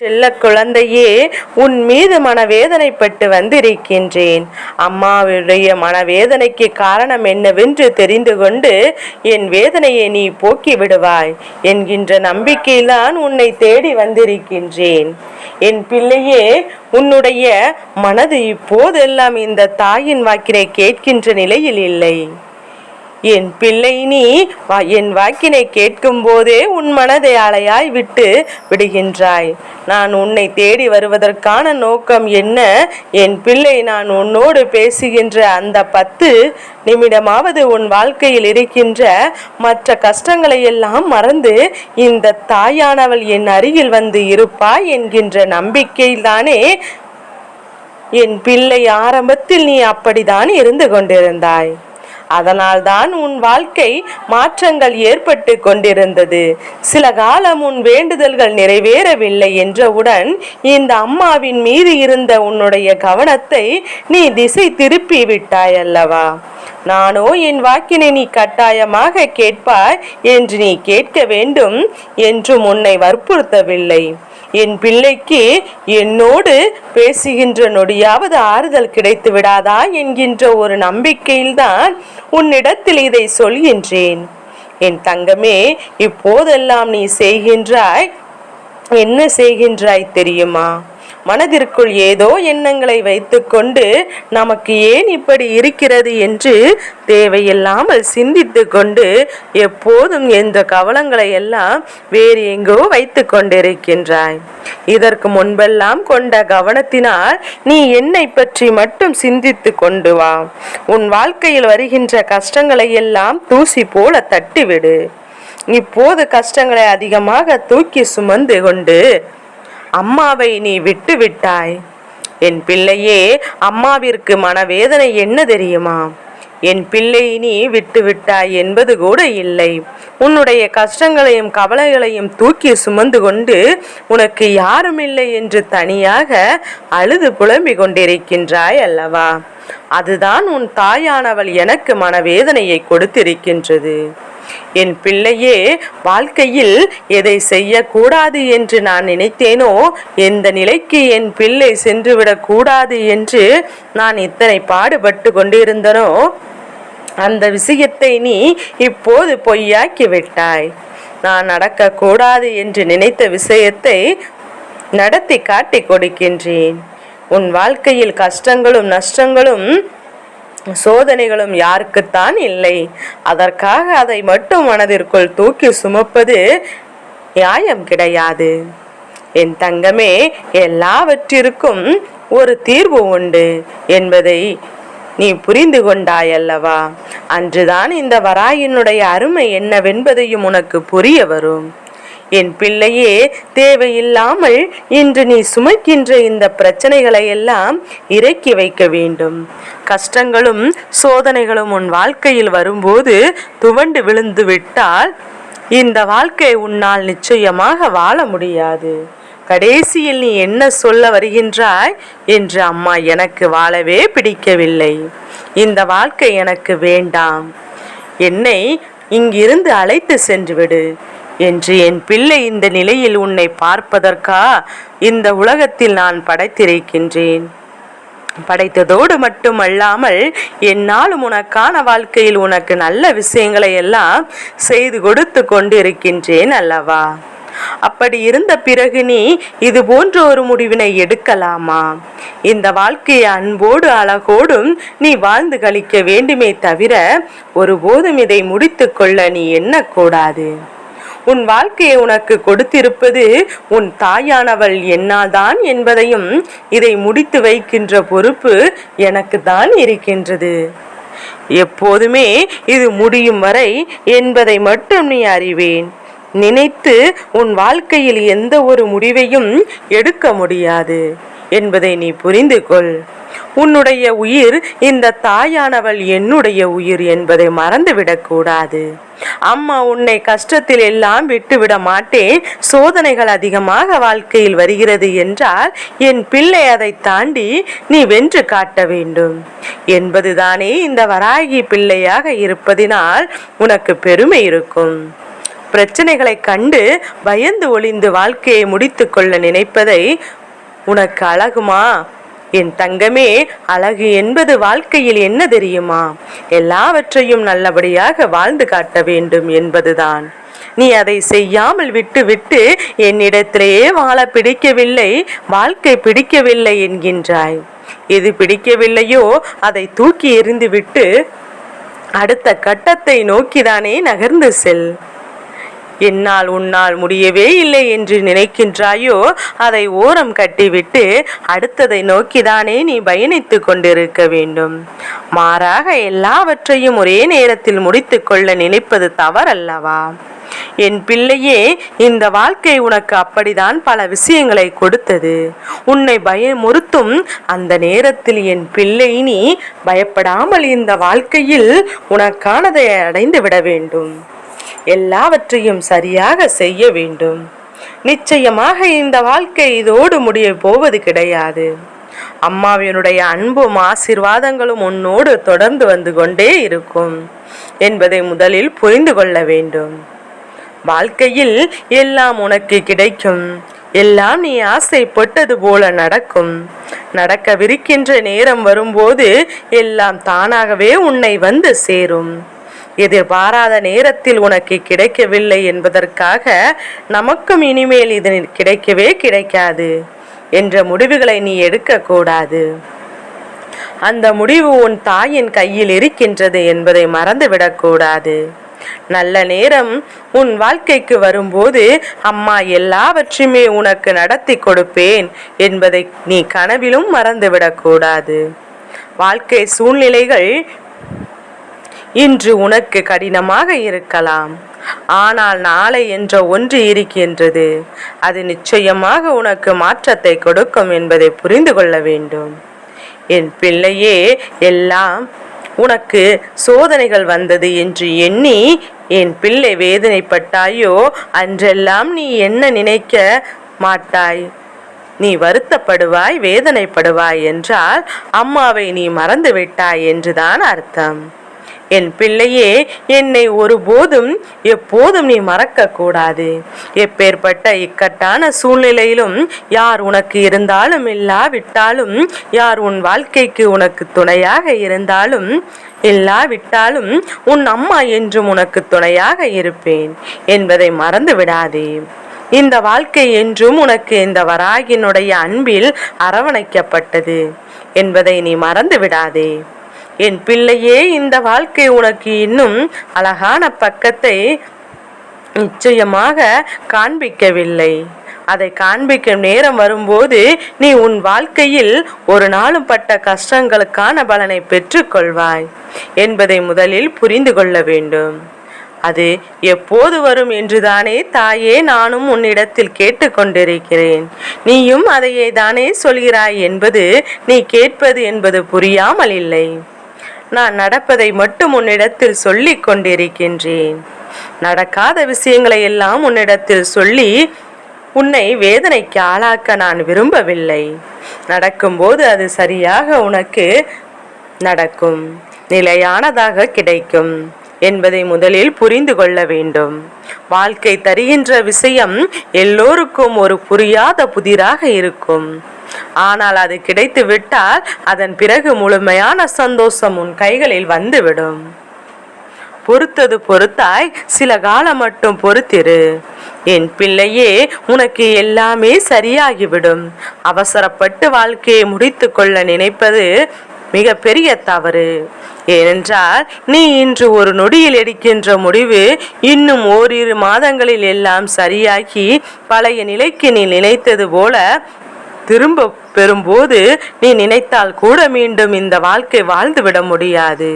செல்ல குழந்தையே உன் மீது மனவேதனைப்பட்டு வந்திருக்கின்றேன். அம்மாவுடைய மனவேதனைக்கு காரணம் என்னவென்று தெரிந்து கொண்டு என் வேதனையை நீ போக்கி விடுவாய் என்கின்ற நம்பிக்கையில்தான் உன்னை தேடி வந்திருக்கின்றேன். என் பிள்ளையே உன்னுடைய மனது இப்போதெல்லாம் இந்த தாயின் வாக்கினை கேட்கின்ற நிலையில் இல்லை. என் பிள்ளை நீ வா- என் வாக்கினை கேட்கும் போதே உன் மனதை அலையாய் விட்டு விடுகின்றாய். நான் உன்னை தேடி வருவதற்கான நோக்கம் என்ன? என் பிள்ளை நான் உன்னோடு பேசுகின்ற அந்த பத்து நிமிடமாவது உன் வாழ்க்கையில் இருக்கின்ற மற்ற கஷ்டங்களை எல்லாம் மறந்து இந்த தாயானவள் என் அருகில் வந்து இருப்பாய் என்கின்ற நம்பிக்கையில்தானே என் பிள்ளை ஆரம்பத்தில் நீ அப்படித்தான் இருந்து கொண்டிருந்தாய். அதனால்தான் உன் வாழ்க்கை மாற்றங்கள் ஏற்பட்டு கொண்டிருந்தது. சில காலம் உன் வேண்டுதல்கள் நிறைவேறவில்லை என்றவுடன் இந்த அம்மாவின் மீது இருந்த உன்னுடைய கவனத்தை நீ திசை திருப்பி விட்டாய் அல்லவா நானோ என் வாக்கினை நீ கட்டாயமாக கேட்பாய் என்று நீ கேட்க வேண்டும் என்றும் உன்னை வற்புறுத்தவில்லை. என் பிள்ளைக்கு என்னோடு பேசுகின்ற நொடியாவது ஆறுதல் கிடைத்து விடாதா என்கின்ற ஒரு நம்பிக்கையில்தான் உன்னிடத்தில் இதை சொல்கின்றேன். என் தங்கமே இப்போதெல்லாம் நீ செய்கின்றாய் என்ன செய்கின்றாய் தெரியுமா? மனதிற்குள் ஏதோ எண்ணங்களை வைத்துக்கொண்டு நமக்கு ஏன் இப்படி இருக்கிறது என்று தேவையில்லாமல் சிந்தித்து கொண்டு எப்போதும் எந்த கவலங்களை எல்லாம் வேறு எங்கோ வைத்து கொண்டிருக்கின்றாய். இதற்கு முன்பெல்லாம் கொண்ட கவனத்தினால் நீ என்னை பற்றி மட்டும் சிந்தித்து கொண்டு வா. உன் வாழ்க்கையில் வருகின்ற கஷ்டங்களை எல்லாம் தூசி போல தட்டிவிடு. இப்போது கஷ்டங்களை அதிகமாக தூக்கி சுமந்து கொண்டு அம்மாவை நீ விட்டு விட்டாய். என் பிள்ளையே அம்மாவிற்கு மனவேதனை என்ன தெரியுமா? என் பிள்ளை நீ விட்டு விட்டாய் என்பது கூட இல்லை. உன்னுடைய கஷ்டங்களையும் கவலைகளையும் தூக்கி சுமந்து கொண்டு உனக்கு யாரும் இல்லை என்று தனியாக அழுது புலம்பிக் கொண்டிருக்கின்றாய் அல்லவா? அதுதான் உன் தாயானவள் எனக்கு மனவேதனையை கொடுத்திருக்கின்றது. என் பிள்ளையே வாழ்க்கையில் எதை செய்யக்கூடாது என்று நான் நினைத்தேனோ எந்த நிலைக்கு என் பிள்ளை சென்றுவிடக் கூடாது என்று நான் இத்தனை பாடுபட்டு கொண்டிருந்தனோ அந்த விஷயத்தை நீ இப்போது பொய்யாக்கி விட்டாய். நான் நடக்கக்கூடாது என்று நினைத்த விஷயத்தை நடத்தி காட்டி கொடுக்கின்றேன். உன் வாழ்க்கையில் கஷ்டங்களும் நஷ்டங்களும் சோதனைகளும் யாருக்குத்தான் இல்லை. அதற்காக அதை மட்டும் மனதிற்குள் தூக்கி சுமப்பது நியாயம் கிடையாது. என் தங்கமே எல்லாவற்றிற்கும் ஒரு தீர்வு உண்டு என்பதை நீ புரிந்து கொண்டாயல்லவா? அன்றுதான் இந்த வராயினுடைய அருமை என்னவென்பதையும் உனக்கு புரிய வரும். என் பிள்ளையே தேவையில்லாமல் இன்று நீ சுமக்கின்ற இந்த பிரச்சனைகளை எல்லாம் இறக்கி வைக்க வேண்டும். கஷ்டங்களும் சோதனைகளும் உன் வாழ்க்கையில் வரும்போது துவண்டு விழுந்து விட்டால் இந்த வாழ்க்கை உன்னால் நிச்சயமாக வாழ முடியாது. கடைசியில் நீ என்ன சொல்ல வருகின்றாய் என்று அம்மா எனக்கு வாழவே பிடிக்கவில்லை. இந்த வாழ்க்கை எனக்கு வேண்டாம். என்னை இங்கிருந்து அழைத்து சென்று விடு. என்று என் பிள்ளை இந்த நிலையில் உன்னை பார்ப்பதற்கா? இந்த உலகத்தில் நான் படைத்திருக்கின்றேன். படைத்ததோடு மட்டுமல்லாமல் என்னாலும் உனக்கான வாழ்க்கையில் உனக்கு நல்ல விஷயங்களை எல்லாம் செய்து கொடுத்து கொண்டிருக்கின்றேன் அல்லவா? அப்படி இருந்த பிறகு நீ இது போன்ற ஒரு முடிவினை எடுக்கலாமா? இந்த வாழ்க்கையை அன்போடு அழகோடும் நீ வாழ்ந்து கழிக்க வேண்டுமே தவிர ஒருபோதும் இதை முடித்து கொள்ள நீ எண்ணக்கூடாது. உன் வாழ்க்கையை உனக்கு கொடுத்திருப்பது உன் தாயானவள் என்னால்தான் என்பதையும் இதை முடித்து வைக்கின்ற பொறுப்பு எனக்கு தான் இருக்கின்றது. எப்போதுமே இது முடியும் வரை என்பதை மட்டும் நீ அறிவேன். நினைத்து உன் வாழ்க்கையில் எந்த ஒரு முடிவையும் எடுக்க முடியாது. என்பதை நீ புரிந்து கொள். உன்னுடைய உயிர் இந்த தாயானவள் என்னுடைய உயிர் என்பதை மறந்துவிடக்கூடாது அம்மா உன்னை கஷ்டத்தில் எல்லாம் விட்டுவிட மாட்டேன். சோதனைகள் அதிகமாக வாழ்க்கையில் வருகிறது என்றால் என் பிள்ளை அதை தாண்டி நீ வென்று காட்ட வேண்டும். என்பதுதானே இந்த வராகி பிள்ளையாக இருப்பதினால் உனக்கு பெருமை இருக்கும். பிரச்சனைகளை கண்டு பயந்து ஒளிந்து வாழ்க்கையை முடித்துக்கொள்ள நினைப்பதை உனக்கு அழகுமா? என் தங்கமே அழகு என்பது வாழ்க்கையில் என்ன தெரியுமா? எல்லாவற்றையும் நல்லபடியாக வாழ்ந்து காட்ட வேண்டும் என்பதுதான். நீ அதை செய்யாமல் விட்டு விட்டு என்னிடத்திலேயே வாழ பிடிக்கவில்லை வாழ்க்கை பிடிக்கவில்லை என்கின்றாய். எது பிடிக்கவில்லையோ அதை தூக்கி எறிந்துவிட்டு அடுத்த கட்டத்தை நோக்கிதானே நகர்ந்து செல். என்னால் உன்னால் முடியவே இல்லை என்று நினைக்கின்றாயோ? அதை ஓரம் கட்டிவிட்டு அடுத்ததை நோக்கிதானே நீ பயணித்து கொண்டிருக்க வேண்டும். மாறாக எல்லாவற்றையும் ஒரே நேரத்தில் முடித்துக்கொள்ள நினைப்பது தவறல்லவா? என் பிள்ளையே இந்த வாழ்க்கை உனக்கு அப்படிதான் பல விஷயங்களை கொடுத்தது. உன்னை பயமுறுத்தும் அந்த நேரத்தில் என் பிள்ளை நீ பயப்படாமல் இந்த வாழ்க்கையில் உனக்கானதை அடைந்து விட வேண்டும். எல்லாவற்றையும் சரியாக செய்ய வேண்டும். நிச்சயமாக இந்த வாழ்க்கை இதோடு முடிய போவது கிடையாது. அம்மாவினுடைய அன்பும் ஆசீர்வாதங்களும் உன்னோடு தொடர்ந்து வந்து கொண்டே இருக்கும் என்பதை முதலில் புரிந்து கொள்ள வேண்டும். வாழ்க்கையில் எல்லாம் உனக்கு கிடைக்கும். எல்லாம் நீ ஆசைப்பட்டது போல நடக்கும். நடக்கவிருக்கின்ற நேரம் வரும்போது எல்லாம் தானாகவே உன்னை வந்து சேரும். எதிர்பாராத நேரத்தில் உனக்கு கிடைக்கவில்லை என்பதற்காக நமக்கும் இனிமேல் இது கிடைக்கவே கிடைக்காது என்ற முடிவுகளை நீ எடுக்கக்கூடாது. அந்த முடிவு உன் தாயின் கையில் இருக்கின்றது என்பதை மறந்துவிடக்கூடாது. நல்ல நேரம் உன் வாழ்க்கைக்கு வரும்போது அம்மா எல்லாவற்றையுமே உனக்கு நடத்தி கொடுப்பேன் என்பதை நீ கனவிலும் மறந்துவிடக்கூடாது. வாழ்க்கை சூழ்நிலைகள் இன்று உனக்கு கடினமாக இருக்கலாம். ஆனால் நாளை என்ற ஒன்று இருக்கின்றது. அது நிச்சயமாக உனக்கு மாற்றத்தை கொடுக்கும் என்பதை புரிந்து கொள்ள வேண்டும். என் பிள்ளையே எல்லாம் உனக்கு சோதனைகள் வந்தது என்று எண்ணி என் பிள்ளை வேதனைப்பட்டாயோ அன்றெல்லாம் நீ என்ன நினைக்க மாட்டாய்? நீ வருத்தப்படுவாய் வேதனைப்படுவாய் என்றால் அம்மாவை நீ மறந்து விட்டாய் என்றுதான் அர்த்தம். என் பிள்ளையே என்னை ஒருபோதும் எப்போதும் நீ மறக்க கூடாது எப்பேற்பட்ட இக்கட்டான சூழ்நிலையிலும் யார் உனக்கு இருந்தாலும் இல்லாவிட்டாலும் யார் உன் வாழ்க்கைக்கு உனக்கு துணையாக இருந்தாலும் இல்லாவிட்டாலும் உன் அம்மா என்றும் உனக்கு துணையாக இருப்பேன் என்பதை மறந்து விடாதே இந்த வாழ்க்கை என்றும் உனக்கு இந்த வராகினுடைய அன்பில் அரவணைக்கப்பட்டது என்பதை நீ மறந்து விடாதே என் பிள்ளையே இந்த வாழ்க்கை உனக்கு இன்னும் அழகான பக்கத்தை நிச்சயமாக காண்பிக்கவில்லை. அதை காண்பிக்கும் நேரம் வரும்போது நீ உன் வாழ்க்கையில் ஒரு நாளும் பட்ட கஷ்டங்களுக்கான பலனை பெற்றுக்கொள்வாய் என்பதை முதலில் புரிந்து கொள்ள வேண்டும். அது எப்போது வரும் என்றுதானே தாயே நானும் உன்னிடத்தில் கேட்டுக்கொண்டிருக்கிறேன். நீயும் அதையே தானே சொல்கிறாய் என்பது நீ கேட்பது என்பது புரியாமல் இல்லை. நான் நடப்பதை மட்டும் உன்னிடத்தில் சொல்லிக் கொண்டிருக்கின்றேன். நடக்காத விஷயங்களை எல்லாம் உன்னிடத்தில் சொல்லி உன்னை வேதனைக்கு ஆளாக்க நான் விரும்பவில்லை. நடக்கும்போது அது சரியாக உனக்கு நடக்கும். நிலையானதாக கிடைக்கும் என்பதை முதலில் புரிந்து கொள்ள வேண்டும். வாழ்க்கை தருகின்ற விஷயம் எல்லோருக்கும் ஒரு புரியாத புதிராக இருக்கும். ஆனால் அது கிடைத்து விட்டால் அதன் பிறகு முழுமையான சந்தோஷம் உன் கைகளில் வந்துவிடும். பொறுத்தது பொறுத்தாய் சில காலம் மட்டும் பொறுத்திரு. என் பிள்ளையே உனக்கு எல்லாமே சரியாகிவிடும். அவசரப்பட்டு வாழ்க்கையை முடித்து கொள்ள நினைப்பது மிக பெரிய தவறு. ஏனென்றால் நீ இன்று ஒரு நொடியில் எடுக்கின்ற முடிவு இன்னும் ஓரிரு மாதங்களில் எல்லாம் சரியாகி பழைய நிலைக்கு நீ நினைத்தது போல திரும்ப பெறும்போது நீ நினைத்தால் கூட மீண்டும் இந்த வாழ்க்கை வாழ்ந்துவிட முடியாது.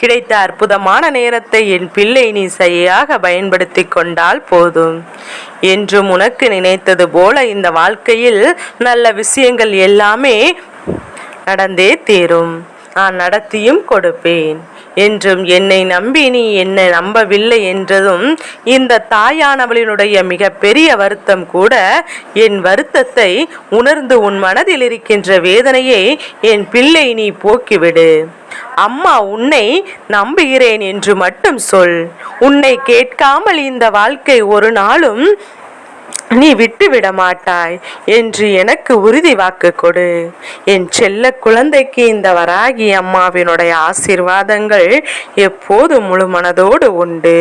கிடைத்த அற்புதமான நேரத்தை என் பிள்ளை நீ சரியாக பயன்படுத்தி கொண்டால் போதும். என்றும் உனக்கு நினைத்தது போல இந்த வாழ்க்கையில் நல்ல விஷயங்கள் எல்லாமே நடந்தே தீரும். நான் நடத்தியும் கொடுப்பேன். என்றும் என்னை நம்பி நீ என்னை நம்பவில்லை என்றதும் இந்த தாயானவளினுடைய மிகப்பெரிய வருத்தம் கூட என் வருத்தத்தை உணர்ந்து உன் மனதில் இருக்கின்ற வேதனையை என் பிள்ளை நீ போக்கிவிடு. அம்மா உன்னை நம்புகிறேன் என்று மட்டும் சொல். உன்னை கேட்காமல் இந்த வாழ்க்கை ஒரு நாளும் நீ விட்டு விட மாட்டாய் என்று எனக்கு உறுதி வாக்கு கொடு. என் செல்ல குழந்தைக்கு இந்த வராகி அம்மாவினுடைய ஆசீர்வாதங்கள் எப்போதும் முழு மனதோடு உண்டு.